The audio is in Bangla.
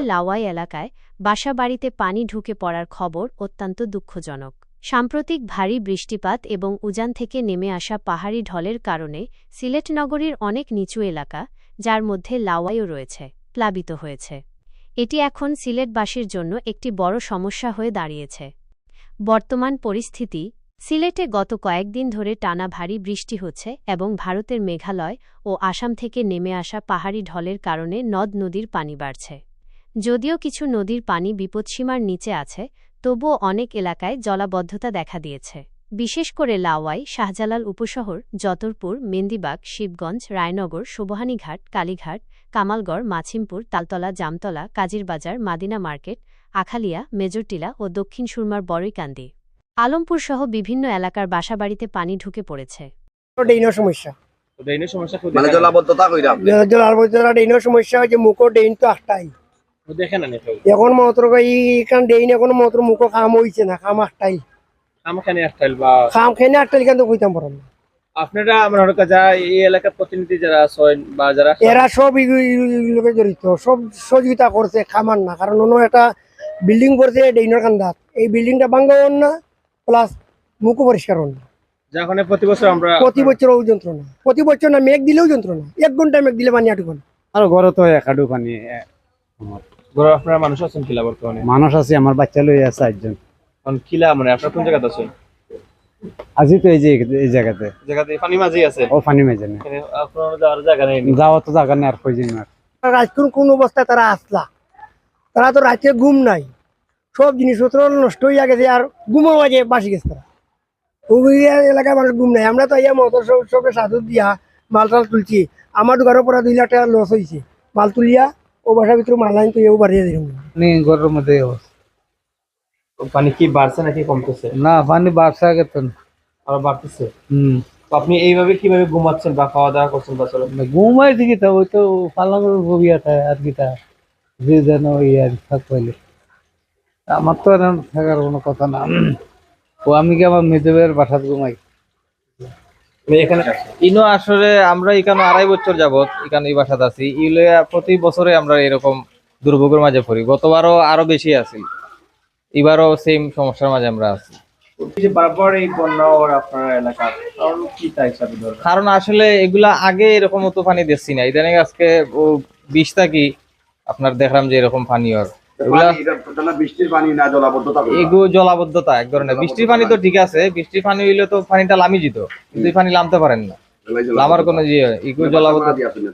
লাওয়াই এলাকায় বাসাবাড়িতে পানি ঢুকে পড়ার খবর অত্যন্ত দুঃখজনক। সাম্প্রতিক ভারী বৃষ্টিপাত এবং উজান থেকে নেমে আসা পাহাড়ি ঢলের কারণে সিলেট নগরীর অনেক নিচু এলাকা, যার মধ্যে লাওয়াইও রয়েছে, প্লাবিত হয়েছে। এটি এখন সিলেটবাসীর জন্য একটি বড় সমস্যা হয়ে দাঁড়িয়েছে। বর্তমান পরিস্থিতি সিলেটে গত কয়েকদিন ধরে টানা ভারী বৃষ্টি হচ্ছে এবং ভারতের মেঘালয় ও আসাম থেকে নেমে আসা পাহাড়ি ঢলের কারণে নদ নদীর পানি বাড়ছে। যদিও কিছু নদীর পানি বিপদসীমার নিচে আছে, তবুও অনেক এলাকায় জলাবদ্ধতা দেখা দিয়েছে। বিশেষ করে লাওয়াই, শাহজালাল উপশহর, যতরপুর, মেন্দিবাগ, শিবগঞ্জ, রায়নগর সুবহানীঘাট কালীঘাট, কামালগড়, মাছিমপুর, তালতলা, জামতলা, কাজিরবাজার, মাদিনা মার্কেট, আখালিয়া, মেজরটিলা ও দক্ষিণ সুরমার বড়ইকান্দি। আলমপুরসহ বিভিন্ন এলাকার বাসাবাড়িতে পানি ঢুকে পড়েছে। ডেইনের সমস্যা। সমস্যা মানে জলাবদ্ধতা কইরাম জল আলবর্জনা সমস্যা হচ্ছে মুখো ডেইন তো একটাই দেখে না এখন মাত্র এইখান ডেইন এখন মাত্র মুখো কাম হইছে না কাম একটাই আমখানে একটাইল বা কাম খেনে একটা লিখান কইতাম পারলাম আপনারা আমার যারা এই এলাকার প্রতিনিধি যারা আছেন বা যারা এরা সব জড়িত সব সহযোগিতা করছে খামার না। কারণ অন্য একটা বিল্ডিং করছে ডেইনের কান্দাত। এই বিল্ডিংটা ভাঙ্গা না প্লাস মুখও পরিষ্কার হন না যেখানে প্রতি বছর আমরা প্রতি বছরও যন্ত্রণা। প্রতি বছর না মেঘ দিলেও যন্ত্রণা। এক ঘণ্টা মেঘ দিলে পানি আটুকন আর ঘরে তো একাডু পানি ঘরে আপনারা মানুষ আছেন কিলা বর্তমানে? মানুষ আছে আমার বাচ্চা লই আছে একজন কিলা মানে আপনার কোন জায়গাতে আছেন? আজি তো এই যে এই জায়গাতে। জায়গাতে পানি মাঝি আছে ও পানি মেজে না। এখানে আপনার যাওয়ার জায়গা নেই? যাওয়া তো জায়গা নেই আর কই না রাজকুন কোন অবস্থায় তারা আসলা? তারা তো রাতে ঘুম নাই। সব জিনিসপত্র নষ্ট হইয়া গেছে আর ঘুমও মাঝে বাসি গেছে তারা। ওই এলাকায় মানুষ গুম নাই আমরা তো ইয়া মটর সব সবে সাধু দিয়া মাল টাল তুলছি। আমার দোকানের পরে দুই লাখ টাকা লস হয়েছে মাল তুলিয়া ও বাসার ভিতরে মাল আইন তো এও বাড়িয়ে দিলাম। ঘরের মধ্যে পানি কি বাড়ছে নাকি কমতেছে? না পানি বাড়ছে আগে তো। আর বাড়তেছে? হম। আপনি এইভাবে কীভাবে ঘুমাচ্ছেন বা খাওয়া দাওয়া করছেন বা চলো ঘুমাই দিকে তো ওই তো পালানোর ভবিয়াটা আর কিটা যে যেন ওই আর থাক পাইলে। আমার তো এরকম থাকার কোনো কথা না। ও আমি কি আমার মেজবের বাসাত ঘুমাই? এখানে ইনো আসলে আমরা এখানে আড়াই বছর যাবত এখানে এই বাসাতে আছি। ইলে প্রতি বছরে আমরা এরকম দুর্ভোগের মাঝে পড়ি। গতবারও আরও বেশি আছি। এবারও সেম সমস্যার মাঝে আমরা আছি। কারণ কি তাই হিসাবে কারণ আসলে এগুলা আগে এরকম মতো পানি দেখছি না। ইদানিং আজকে ও বিশ থাকি আপনার দেখলাম যে এরকম পানি ওর জলাবদ্ধতা এক ধরনের। বৃষ্টির পানি তো ঠিক আছে বৃষ্টির পানি হইলে তো পানিটা লামি যেত কিন্তু পানি লামতে পারেন না। লামার। কোনো ইয়ে জলাবদ্ধতা।